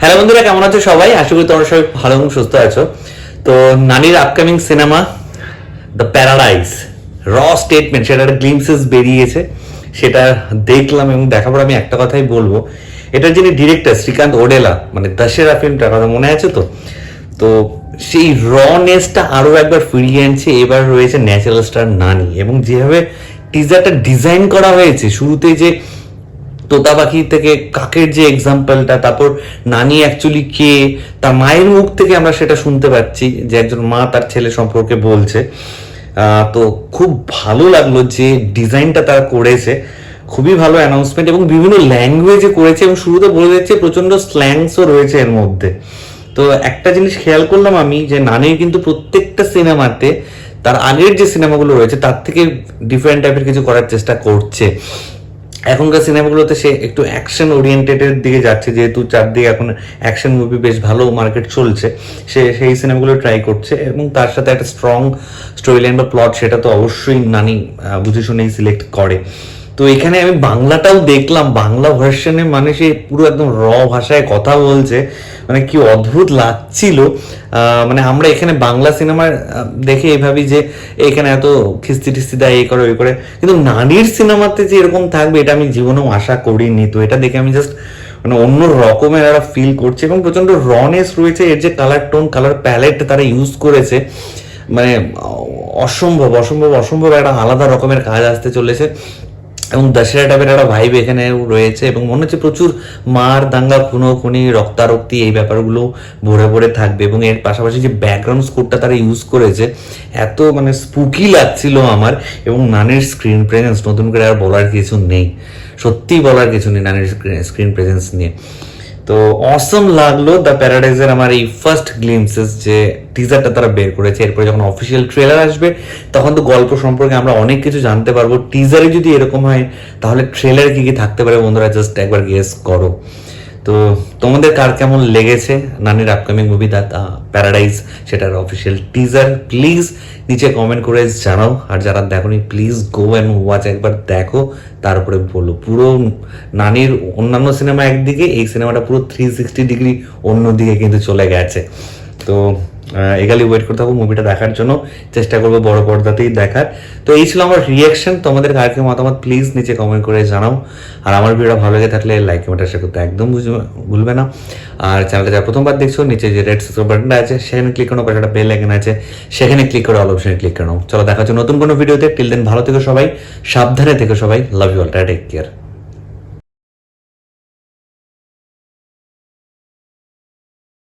Hello বন্ধুরা, কেমন আছো সবাই? আশা করি তোমরা সবাই ভালো এবং সুস্থ আছো। তো নানির আপকামিং সিনেমা দ্য প্যারাডাইস র স্টেটমেন্ট সেটার গ্লিমসেস বেরিয়েছে, সেটা দেখলাম এবং দেখার পর আমি একটা কথাই বলব। এটার যিনি ডিরেক্টর শ্রীকান্ত ওডেলা মানে দশেরা ফিল্মটার কথা মনে আছে তো? তো সেই রনেসটা আরও একবার ফিরিয়ে আনছে, এবার রয়েছে ন্যাচারাল স্টার নানি। এবং যেভাবে টিজারটা ডিজাইন করা হয়েছে, শুরুতে যে তোতা পাখি থেকে কাকের যে এক্সাম্পলটা তারপর নানি অ্যাকচুয়ালি কে, তার মায়ের মুখ থেকে আমরা সেটা শুনতে পাচ্ছি যে একজন মা তার ছেলে সম্পর্কে বলছে। তো খুব ভালো লাগল যে ডিজাইনটা তারা করেছে। খুবই ভালো অ্যানাউন্সমেন্ট এবং বিভিন্ন ল্যাঙ্গুয়েজে করেছে এবং শুরুতে বলে দিচ্ছে প্রচণ্ড স্ল্যাংসও রয়েছে এর মধ্যে। তো একটা জিনিস খেয়াল করলাম আমি যে নানির কিন্তু প্রত্যেকটা সিনেমাতে তার আগের যে সিনেমাগুলো রয়েছে, তার থেকে ডিফারেন্ট টাইপের কিছু করার চেষ্টা করছে। এখনকার সিনেমাগুলোতে সে একটু অ্যাকশন ওরিয়েন্টেডের দিকে যাচ্ছে, যেহেতু চারদিকে এখন অ্যাকশন মুভি বেশ ভালো মার্কেট চলছে, সে সেই সিনেমাগুলো ট্রাই করছে এবং তার সাথে একটা স্ট্রং স্টোরি লাইন বা প্লট সেটা তো অবশ্যই নানি বুঝে শুনেই সিলেক্ট করে। তো এখানে আমি বাংলাটাও দেখলাম, বাংলা ভার্সনে মানে সে পুরো একদম র ভাষায় কথা বলছে মানে কি অদ্ভুত লাগছিল। মানে আমরা এখানে বাংলা সিনেমা দেখে এভাবেই যে এখানে এত খিস্তি টিস্তি দেয় এই করে, ওই করে। কিন্তু নারীর সিনেমাতে যে এরকম থাকবে, এটা আমি জীবনেও আশা করিনি। তো এটা দেখে আমি জাস্ট মানে অন্য রকমের একটা ফিল করছে এবং প্রচণ্ড রনেস রয়েছে। এর যে কালার টোন কালার প্যালেট তারা ইউজ করেছে মানে অসম্ভব অসম্ভব অসম্ভব একটা আলাদা রকমের কাজ আসতে চলেছে। এবং দশেরা টাইপের একটা ভাইব এখানে রয়েছে এবং মনে হচ্ছে প্রচুর মার দাঙ্গা, খুনো, খুনি, রক্তারক্তি এই ব্যাপারগুলো ভরে ভরে থাকবে এবং এর পাশাপাশি যে ব্যাকগ্রাউন্ড স্কোরটা তারা ইউজ করেছে, এত মানে স্পুকি লাগছিল আমার এবং নানের স্ক্রিন প্রেজেন্স নতুন করে আর বলার কিছু নেই। সত্যি বলার কিছু নেই নানের স্ক্রিন প্রেজেন্স নিয়ে। তো অসম লাগল দ্য প্যারাডাইজের আমার এই ফার্স্ট গ্লিমসেস যে টিজারটা তারা বের করেছে। এরপরে যখন অফিসিয়াল ট্রেলার আসবে, তখন তো গল্প সম্পর্কে আমরা অনেক কিছু জানতে পারব। টিজারে যদি এরকম হয়, তাহলে ট্রেলার কি কি থাকতে পারে বন্ধুরা জাস্ট একবার গেস করো। তো তোমাদের কার কেমন লেগেছে নানির আপকামিং মুভি দ্য প্যারাডাইজ সেটার অফিসিয়াল টিজার প্লিজ নিচে কমেন্ট করে জানাও। আর যারা দেখোনি প্লিজ গো অ্যান্ড ওয়াচ একবার দেখো। তারপরে বলো। পুরো নানির অন্যান্য সিনেমা একদিকে, এই সিনেমাটা পুরো থ্রি সিক্সটি ডিগ্রি অন্যদিকে কিন্তু চলে গেছে। তো এগালি ওয়েট করতে হবে মুভিটা দেখার জন্য। চেষ্টা করব বড় পর্দাতেই দেখার। তো এই ছিল আমার রিয়াকশন তোমাদের কার কি মতামত প্লিজ নিচে কমেন্ট করে জানাও। আর আমার ভিডিও ভালো লেগে থাকলে লাইক কমেন্ট শেয়ার করতে একদম ভুলবে না। আর চ্যানেলটা যারা প্রথমবার দেখছ, নিচে যে রেড সাবস্ক্রাইব বাটনটা আছে, সেখানে ক্লিক করো একটা বেল আইকন আছে, সেখানে ক্লিক করে অল অপশনে ক্লিক করো চলো দেখা হচ্ছে নতুন কোনো ভিডিওতে টিল দেন ভালো থেকো সবাই, সাবধানে থেকো সবাই। Love you all take care